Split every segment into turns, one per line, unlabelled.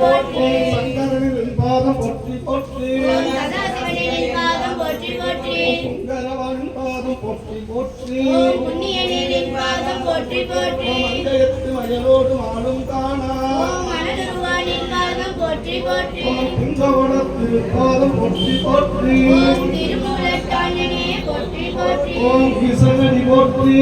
போற்றி. சங்கரனின் பாதம் போற்றி. போற்றி. பொங்கரவன் பாதம் போற்றி. போற்றி.
போற்றி போற்றி
மங்கையத்து மயலோடு ஆளும் காணா.
பாதம் போற்றி போற்றி.
பிங்கவனத்து பாதம் போற்றி. போற்றி
ஓம் திருமூலட்டாண்டனே போற்றி. போற்றி
ஓம் கிசனடி போற்றி.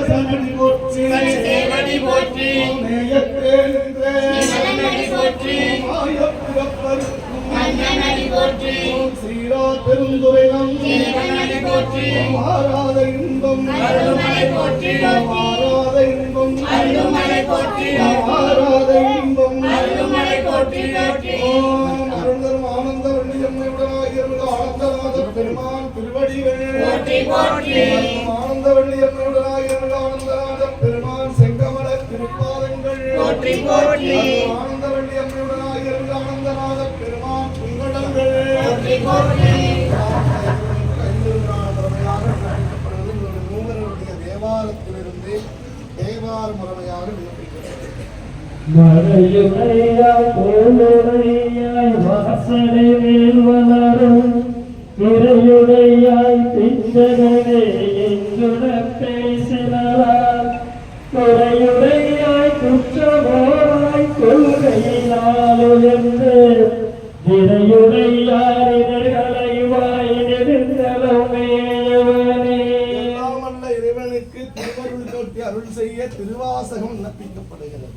தேவி போற்றி.
தேசனடி போற்றி. நேயத்தே நின்றே
நலனடி போற்றி.
மாயப்பிறப்பருக்கும்
மன்னனடி போற்றி.
ஸ்ரீரா பெருந்துரைனம்
தேவனடி போற்றி.
ஆராத இன்பம்.
அருள்மலை போற்றி.
ஆராத இன்பம்.
அருள்மலை போற்றி.
ஆராத இன்பம்.
அருள்மலை போற்றி போற்றி.
ஓம் அருள்தரும் ஆனந்த வள்ளியம்மையுடனாகியிருந்த ஆனந்தநாத பெருமான் திருவடிகள்.
போற்றி போற்றி.
ஆனந்த
போற்றி. போற்றி
ஆனந்த வள்ளியம்மையுடனாகியிருந்த ஆனந்தநாத பெருமான் புங்கடங்கள்
போற்றி. போற்றி
மூவருடைய தேவாரத்திலிருந்து தேவார முறைமையாக விண்ணப்பிக்கிறது
மறையுடையாய் கோளுடையாய் வாசனை
செய்ய திருவாசகம் விண்ணப்பிக்கப்படுகிறது.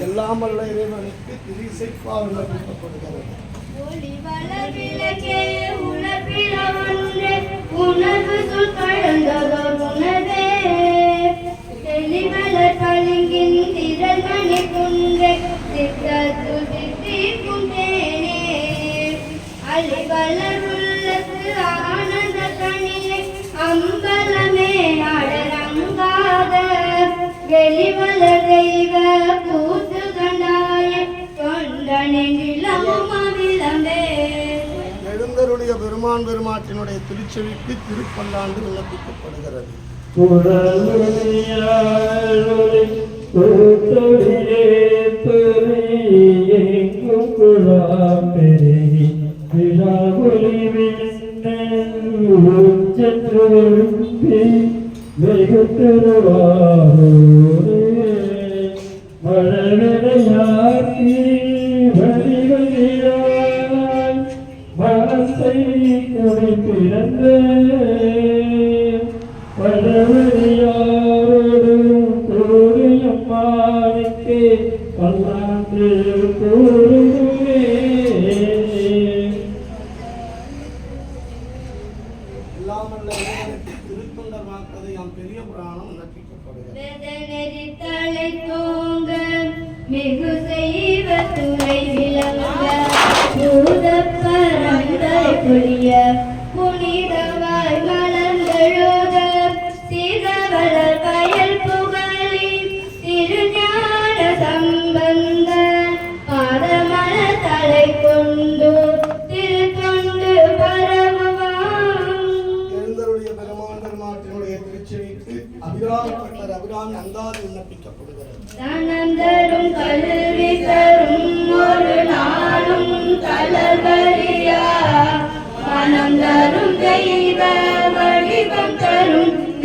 எல்லாம் அல்ல இறைவனுக்கு
உணர்வில ஒன்றே உணர்வு சொல் கலந்ததோர் குன்றே தேனே. உள்ளத்து ஆனந்த கணியை அம்பலமே வெளிவளர் தெய்வ கூத்து கண்டாய
எழுந்தருடைய பெருமான் பெருமாட்டினுடைய திருச்செவிக்கு திருப்பல்லாண்டு விண்ணப்பிக்கப்படுகிறது.
குழலுடையாளொளி கூத்தொழிலே மழவிடையாக்கி வழிவழியாய் மனத்தை கொடி பிறந்தேன்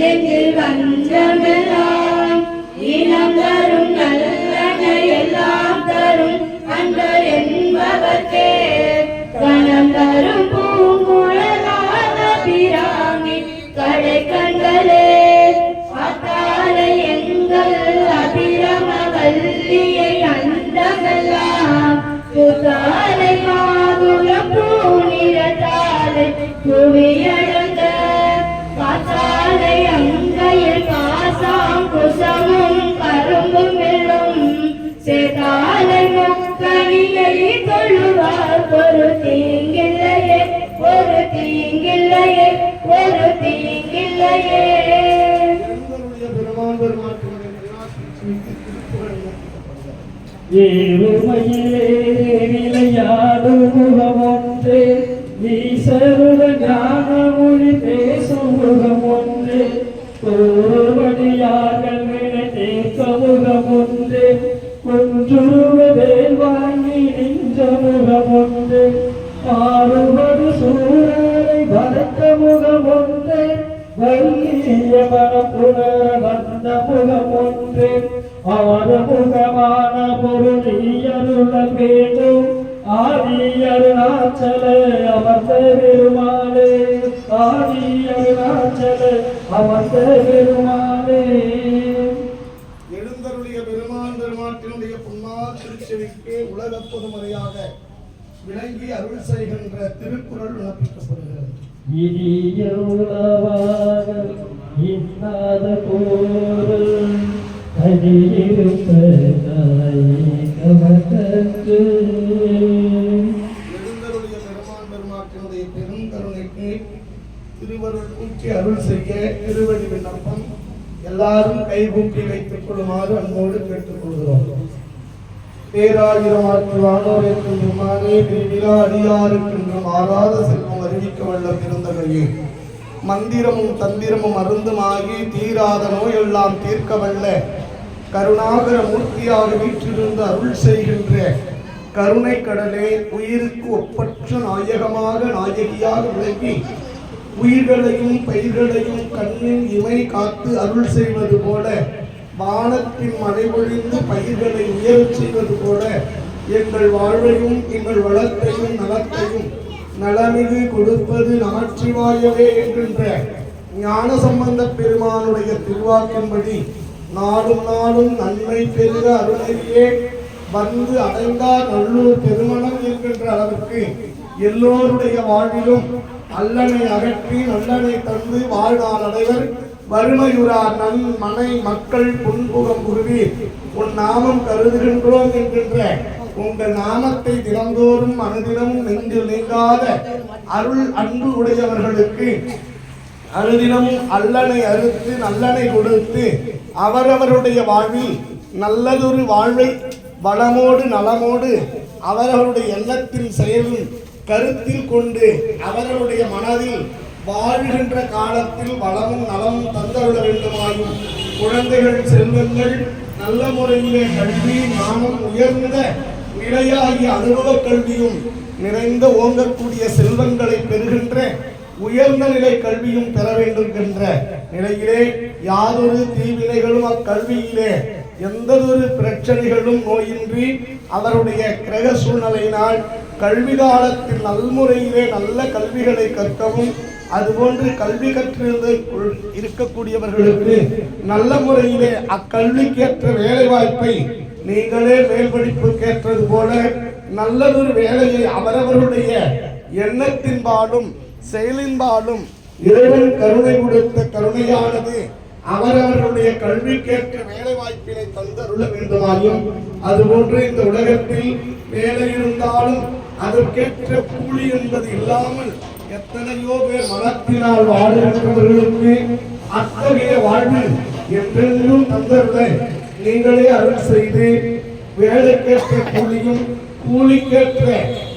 தரும் நெஞ்சில்
ஏழுமையிலே நிலையாடும் முகம் ஒன்று ஈசருடன் ஞான பேசும் முகம் ஒன்று ஒருவடியார்கள் வினை தீர்க்க முகம் ஒன்று வாங்கி நின்ற முகம் ஒன்று மாறுபடு சூழலை வளர்த்த முகம் ஒன்று வல்லிய மனப்புணர வந்த முகம் ஆறுமுகமான பொருளியருள வேண்டும் ஆதி அருணாச்சல அமர்ந்த பெருமாளே ஆதி அருணாச்சல அமர்ந்த பெருமாளே.
எழுந்தருளிய பெருமான் பெருமாட்டினுடைய பொன்னால் திருச்செவிக்கு உலக பொதுமறையாக விளங்கி அருள் செய்கின்ற திருக்குறள் விண்ணப்பிக்கப்படுகிறது
இனிய உலவாக இன்னாத போரு
எழுந்தருளிய பெருமான் திருவருள் கூட்டி அருள் செய்ய திருவடி விண்ணப்பம் எல்லாரும் கைகூப்பி வைத்துக் கொள்ளுமாறு அன்போடு கேட்டுக் கொள்கிறோம். பேராயிரமாற்று வானோருக்கு விமானே பிரிவிழா அடியாருக்கின்றும் ஆறாத செல்வம் அறிவிக்க வல்ல பிறந்தகையே மந்திரமும் தந்திரமும் மருந்துமாகி தீராத நோயெல்லாம் தீர்க்க வல்ல கருணாகர மூர்த்தியாக வீற்றிருந்து அருள் செய்கின்ற கருணை கடலே உயிருக்கு ஒப்பற்ற நாயகமாக நாயகியாக விளங்கி உயிர்களையும் பயிர்களையும் கண்ணின் இமை காத்து அருள் செய்வது போல வானத்தின் மனைவொழிந்து பயிர்களை உயரச் செய்வது போல எங்கள் வாழ்வையும் எங்கள் வளத்தையும் நலத்தையும் நலமிகு கொடுப்பது நமச்சிவாயவே என்கின்ற ஞான சம்பந்த பெருமானுடைய திருவாக்கின்படி நாடும் நாடும் நன்மை பெருக அருளையே வந்து அடைந்தார் நல்லூர் பெருமணம் இருக்கின்ற அளவுக்கு எல்லோருடைய வாழ்விலும் அல்லனை அகற்றி நல்லனை தந்து வாழ்நாள் அடைவர். வறுமையுறார் நன் மனை மக்கள் புன்புகம் குருவி. உன் நாமம் கருதுகின்றோம் என்கின்ற உங்கள் நாமத்தை தினந்தோறும் அனுதினமும் நெஞ்சில் நீங்காத அருள் அன்பு உடையவர்களுக்கு அனுதினமும் அல்லனை அறுத்து நல்லனை கொடுத்து அவரவருடைய வாழ்வில் நல்லதொரு வாழ்வை வளமோடு நலமோடு அவரவருடைய எண்ணத்தில் செயலும் கருத்தில் கொண்டு அவரவருடைய மனதில் வாழ்கின்ற காலத்தில் வளமும் நலமும் தந்தருள வேண்டுமாயும் குழந்தைகள் செல்வங்கள் நல்ல முறையிலே கல்வி நாமும் உயர்ந்த நிலையாகிய அனுபவ கல்வியும் நிறைந்த ஓங்கக்கூடிய செல்வங்களை பெறுகின்ற உயர்ந்த நிலை கல்வியும் பெற வேண்டும் நிலையிலே யாதொரு தீவினைகளும் அக்கல்வியிலே எந்ததொரு பிரச்சனைகளும் நோயின்றி அவருடைய கிரக சூழ்நிலையினால் கல்வி காலத்தில் நல்முறையிலே நல்ல கல்விகளை கற்கவும் அதுபோன்று கல்வி கற்றிருந்த இருக்கக்கூடியவர்களுக்கு நல்ல முறையிலே அக்கல்விக்கேற்ற வேலை வாய்ப்பை நீங்களே மேல் படிப்புக்கேற்றது போல நல்லதொரு வேலையை அவரவருடைய எண்ணத்தின்பாலும் செயலின்பாலும் இறைவன் கருணை கொடுத்த கருணையானது அவரவர்களுடைய கல்விக்கேற்ற வேலை வாய்ப்பினை தந்தருள வேண்டுமாயும். அதுபோன்று இந்த உலகத்தில் வேலை இருந்தாலும் அதற்கேற்ற கூலி என்பது இல்லாமல் எத்தனையோ பேர் மனத்தினால் வாழ்கின்றவர்களுக்கு அத்தகைய வாழ்வு என்றென்றும் தந்தருள நீங்களே அருள் செய்து வேலைக்கேற்ற கூலியும் கூலிக்கேற்ற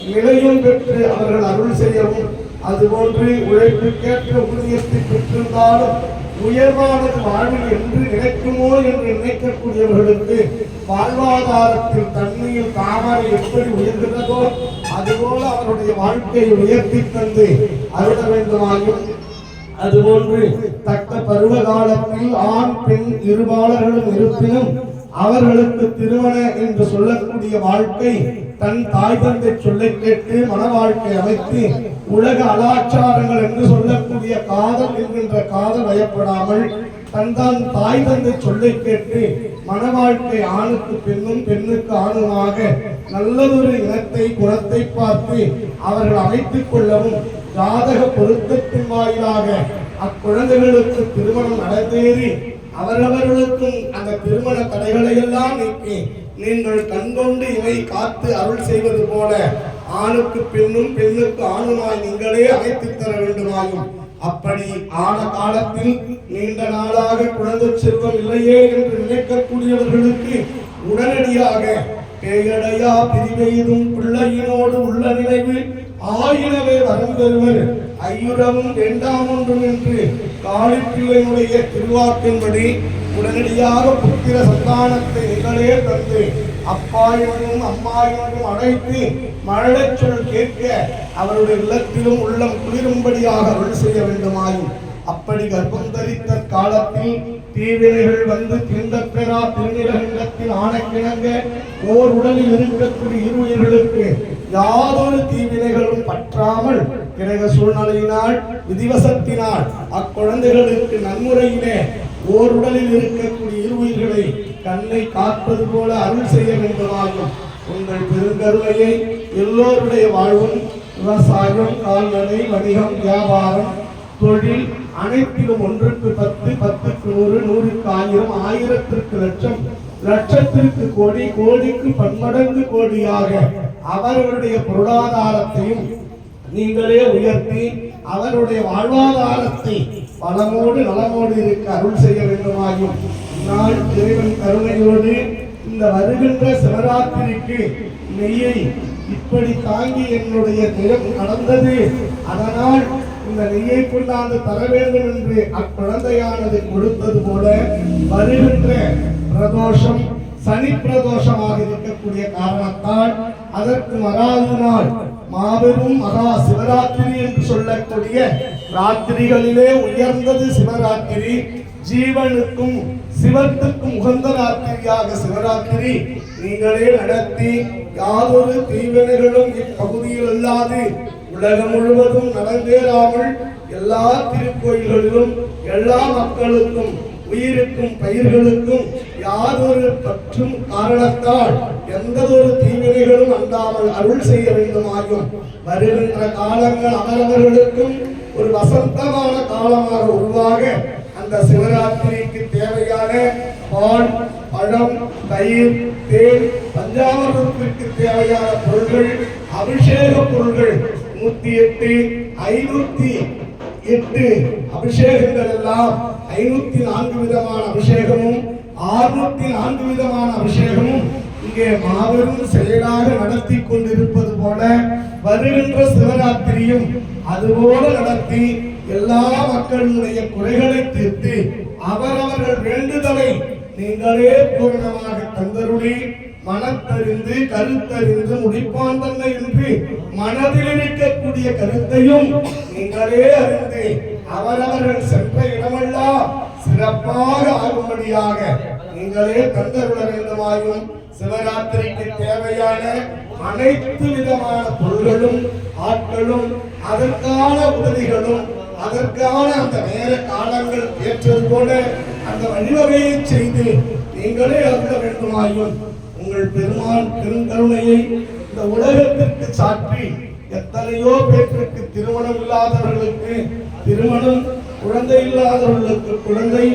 நிலையும் பெற்று அவர்கள் அருள் செய்யவும் அதுபோன்று உழைப்புக்கேற்ற ஊதியத்தை பெற்றிருந்தாலும் உயர்வானது வாழ்வில் என்று நினைக்குமோ என்று நினைக்கக்கூடியவர்களுக்கு வாழ்வாதாரத்தில் தன்மையில் தாமரை எப்படி உயர்கிறதோ அதுபோல அவருடைய வாழ்க்கையை உயர்த்தி தந்து அருள வேண்டுமாயும் அதுபோன்று தக்க பருவ காலத்தில் ஆண் பெண் இருபாளர்களும் இருப்பினும் அவர்களுக்கு திருமண என்று சொல்லக்கூடிய வாழ்க்கை தன் தாய் தந்தை சொல்லை கேட்டு மன வாழ்க்கை அமைத்து உலக அலாச்சாரங்கள் என்று சொல்லக்கூடிய காதல் என்கின்ற காதல் வயப்படாமல் தன்தான் தாய் தந்தை சொல்லை கேட்டு மன வாழ்க்கை ஆணுக்கு பெண்ணும் பெண்ணுக்கு ஆணுமாக நல்லதொரு இனத்தை குணத்தை பார்த்து அவர்கள் அமைத்துக் கொள்ளவும் ஜாதக பொருத்தத்தின் வாயிலாக அக்குழந்தைகளுக்கு திருமணம் நடந்தேறி அவரவர்களுக்கும் அந்த திருமண தடைகளை எல்லாம் நீக்கி நீங்கள் கண்கொண்டு இவை காத்து அருள் செய்வது போல ஆணுக்கு பெண்ணும் பெண்ணுக்கு ஆணுமாய் நீங்களே அமைத்து தர வேண்டுமாயும். அப்படி ஆன காலத்தில் நீண்ட நாளாக குழந்தை செல்வம் இல்லையே என்று நினைக்கக்கூடியவர்களுக்கு உடனடியாக பேயடையா பிரிவெய்தும் பிள்ளையினோடு உள்ள நினைவு ஆயினவே வரம் பெறுவர் ஐயுறவும் வேண்டாம் ஒன்றும் என்று காளிப்பிள்ளையுடைய திருவாக்கின்படி உடனடியாக புத்திர சந்தானத்தை நிகழே தந்து அப்பா என்றும் அம்மா என்றும் அழைத்து மழலைச்சொல் கேட்க அவருடைய இல்லத்திலும் உள்ளம் குளிரும்படியாக அருள் செய்ய வேண்டுமாயும் அப்படி கர்ப்பம் தரித்த காலத்தில் தீவினைகள் வந்து திண்டப்பெறா திருநிலகத்தில் ஆணைக்கிணங்க ஓர் உடலில் இருக்கக்கூடிய இருவர்களுக்கு யாதொரு தீவினைகளும் பற்றாமல் கிரக சூழ்நிலையினால் விதிவசத்தினால் அக்குழந்தைகளுக்கு நன்முறையிலே ஓர் உடலில் இருக்கக்கூடிய இருவுயிர்களை கண்ணை காப்பது போல அருள் செய்ய வேண்டுமாகும். உங்கள் பெருங்கருணையை எல்லோருடைய வாழ்வும் விவசாயம் கால்நடை வணிகம் வியாபாரம் தொழில் அனைத்திலும் ஒன்றுக்கு பத்து பத்துக்கு நூறு நூறுக்கு ஆயிரம் ஆயிரத்திற்கு லட்சம் லட்சத்திற்கு கோடி கோடிக்கு பன்மடங்கு கோடியாக அவர்களுடைய பொருளாதாரத்தையும் நீங்களே உயர்த்தி அவருடைய வாழ்வாதாரத்தை பலமோடு நலமோடு இருக்க அருள் செய்ய வேண்டுமாயும். நான் இறைவன் கருணையோடு இந்த வருகின்ற சிவராத்திரிக்கு நெய்யை இப்படி தாங்கி என்னுடைய திறம் நடந்தது அதனால் இந்த நெய்யை கொண்டாந்து தர வேண்டும் என்று அக்குழந்தையானது கொடுத்தது போல வருகின்ற பிரதோஷம் சனி பிரதோஷமாக இருக்கக்கூடிய காரணத்தால் அதற்கு மறாவது நாள் மாபெரும் மகா சிவராத்திரி என்று சொல்லக்கூடிய ராத்திரிகளிலே உயர்ந்தது சிவராத்திரி. ஜீவனுக்கும் சிவத்துக்கும் உகந்த ராத்திரியாக சிவராத்திரி. நீங்களே நடத்தி யாதொரு தீவினைகளும் இப்பகுதியில் அல்லாது உலகம் முழுவதும் நடந்தேறாமல் எல்லா திருக்கோயில்களிலும் எல்லா மக்களுக்கும் உயிருக்கும் பயிர்களுக்கும் யாதொரு பற்றும் காரணத்தால் எந்த ஒரு தீவினைகளும் அண்டாமல் அருள் செய்ய வேண்டுமாயும் வருகின்ற காலங்கள் அவரவர்களுக்கும் ஒரு வசந்தமான காலமாக உருவாக அந்த சிவராத்திரிக்கு தேவையான பால் பழம் தயிர் தேன் பஞ்சாமிரத்திற்கு தேவையான பொருட்கள் அபிஷேக பொருட்கள் நூத்தி எட்டு ஐநூத்தி எட்டு அபிஷேகங்கள் எல்லாம் ஐநூத்தி நான்கு விதமான அபிஷேகமும் ஆறுநூத்தி நான்கு விதமான அபிஷேகமும் இங்கே மாபெரும் செயலாக நடத்தி கொண்டிருப்பது போல வருகின்ற சிவராத்திரியும் அதுபோல நடத்தி எல்லா மக்களுடைய குறைகளை தீர்த்து அவரவர்கள் வேண்டுதலை நீங்களே பூரணமாக தந்தருளி மனத்தறிந்து கருத்தறிந்து முடிப்பான் தன்னை என்று மனதில் இருக்கக்கூடிய கருத்தையும் நீங்களே அறிந்து அவரவர்கள் சென்ற இடமெல்லாம் சிறப்பாக ஆகும்படியாக நீங்களே தந்தருள வேண்டுமாயும் சிவராத்திரிக்கு தேவையான அனைத்து விதமான பொருள்களும் ஆட்களும் அதற்கான உதவிகளும் அதற்கான அந்த நேர காலங்கள் ஏற்றது போல அந்த வழிவகையை செய்து நீங்களே அருள வேண்டுமாயும் உங்கள் பெருமான் பெருங்கருணையை இந்த உலகத்திற்கு சாற்றி எத்தனையோ பேருக்கு திருமணம் இல்லாதவர்களுக்கு திருமணம் குழந்தை இல்லாதவர்களுக்கு குழந்தை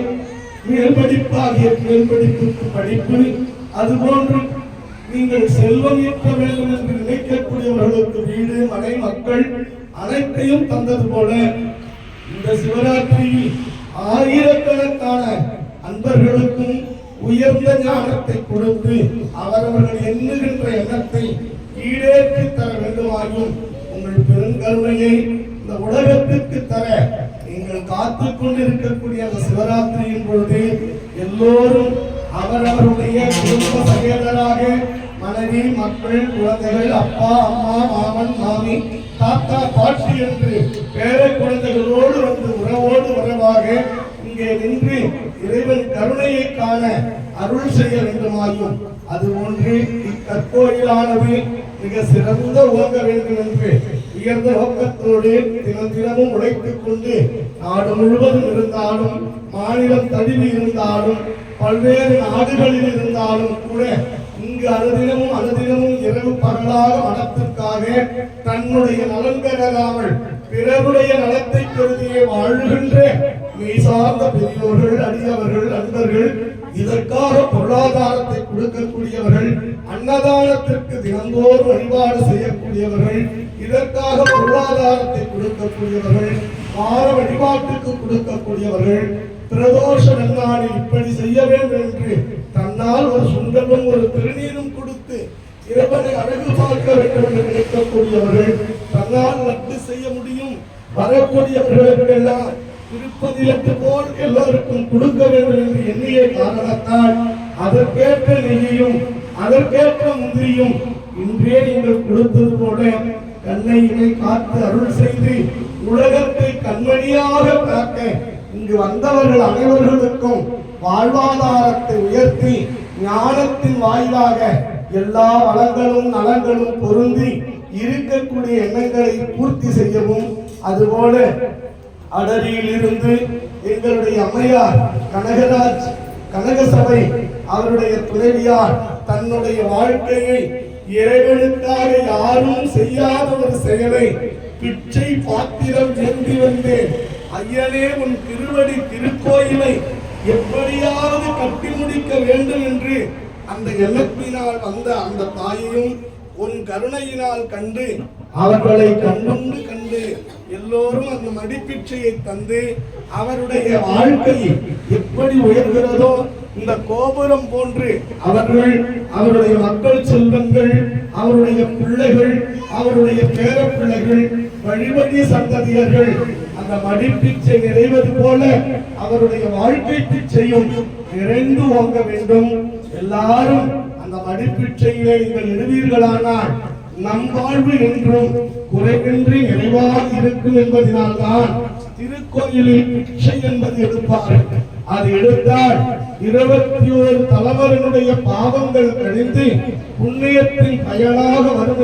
மேல்படிப்பாகிய மேல்படிப்புக்கு படிப்பு அதுபோன்று நீங்கள் செல்வம் ஈட்ட வேண்டும் என்று நினைக்கக்கூடியவர்களுக்கு வீடு மனை மக்கள் அனைத்தையும் தந்தது போல இந்த சிவராத்திரியில் ஆயிரக்கணக்கான அன்பர்களுக்கும் உயர்ந்த ஞானத்தை கொடுத்து அவரவர்கள் எண்ணுகின்ற எண்ணத்தை ஈடேற்றி தர வேண்டுமாயும் உங்கள் பெருங்கருணையை இந்த உலகத்திற்கு தர காத்து கொண்டிருக்கக்கூடிய அந்த சிவராத்திரியின் பொழுது எல்லோரும் அவரவருடைய குடும்ப சகேதராக மனைவி மக்கள் குழந்தைகள் அப்பா அம்மா மாமன் மாமி தாத்தா பாட்டி என்று பேர குழந்தைகளோடு வந்து உறவோடு உறவாக இங்கே நின்று இறைவன் கருணையை காண அருள் செய்ய வேண்டுமாயும். அது ஒன்று இக்கற்கோயிலானது மிக சிறந்த ஓங்க வேண்டும் என்று உயர்ந்த நோக்கத்தோடு தினம் தினமும் உழைத்துக் கொண்டு நாடு முழுவதும் இருந்தாலும் மாநிலம் தழுவி இருந்தாலும் பல்வேறு நாடுகளில் இருந்தாலும் கூட இங்கு அனுதினமும் அனுதினமும் இரவு பகலாக மனத்திற்காக தன்னுடைய நலன் கருதாமல் பிறருடைய நலத்தை கருதியே வாழ்கின்ற மெய் சார்ந்த பெரியோர்கள் அடியவர்கள் நண்பர்கள் இதற்காக பொருளாதாரத்தை கொடுக்கக்கூடியவர்கள் அன்னதானத்திற்கு தினந்தோறும் வழிபாடு செய்யக்கூடியவர்கள் இதற்காக பொருளாதாரத்தை கொடுக்கக்கூடியவர்கள் வார வழிபாட்டுக்கு கொடுக்கக்கூடியவர்கள் பிரதோஷ நன்னாடி இப்படி செய்ய வேண்டும் என்று தன்னால் ஒரு சுண்டலும் ஒரு திருநீரும் கொடுத்து இறைவனை அழகு பார்க்க வேண்டும் என்று நினைக்கக்கூடியவர்கள் தன்னால் ரத்து செய்ய முடியும். வரக்கூடியவர்களுக்கெல்லாம் நாற்பது லட்டு போல் எல்லோருக்கும் கொடுக்க வேண்டும் என்று எண்ணிய காரணத்தால் அதற்கேற்ற நிதியும் அதற்கேற்ற முந்திரியும் இன்றே நீங்கள் கொடுத்தது போல கண்ணையினை காத்து அருள் செய்து உலகத்தை கண்மணியாக காக்க இங்கு வந்தவர்கள் அனைவர்களுக்கும் வாழ்வாதாரத்தை உயர்த்தி ஞானத்தின் வாயிலாக எல்லா வளங்களும் நலங்களும் பொருந்தி இருக்கக்கூடிய எண்ணங்களை பூர்த்தி செய்யவும் அதுபோல அடரியில் இருந்து எங்களுடைய அம்மையார் கனகராஜ் கனகசபை அவருடைய துறவியார் தன்னுடைய வாழ்க்கையை இறைவனுக்காக யாரும் செய்யாத ஒரு செயலை பிச்சை பாத்திரம் ஏந்தி வந்தேன். ஐயனே உன் திருவடி திருக்கோயிலை எப்படியாவது கட்டி முடிக்க வேண்டும் என்று அந்த எண்ணத்தினால் வந்த அந்த தாயையும் உன் கருணையினால் கண்டு அவர்களை கண்டுண்டு கண்டு எல்லோரும் அந்த மடிப்பிச்சையை தந்து அவருடைய வாழ்க்கை எப்படி உயர்கிறதோ இந்த கோபுரம் போன்று அவர்கள் அவருடைய மக்கள் செல்வங்கள் அவருடைய பிள்ளைகள் அவருடைய பேர பிள்ளைகள் வழிவழி சந்ததியர்கள் அந்த மடிப்பிச்சை நிறைவது போல அவருடைய வாழ்க்கை பிச்சையும் நிறைந்து ஓங்க வேண்டும். எல்லாரும் அந்த மடிப்பிச்சையிலே நீங்கள் எழுவீர்களானால் நம் வாழ்வு என்றும் குறைவின்றி நிறைவாக இருக்கும் என்பதனால்தான் திருக்கோயிலில் பிச்சை என்பது எடுப்பார்கள் அது எடுத்தால் இருபத்தி ஓரு தலைவர்களுடைய பாவங்கள் கழிந்து புண்ணியத்தின் பயனாக வரும்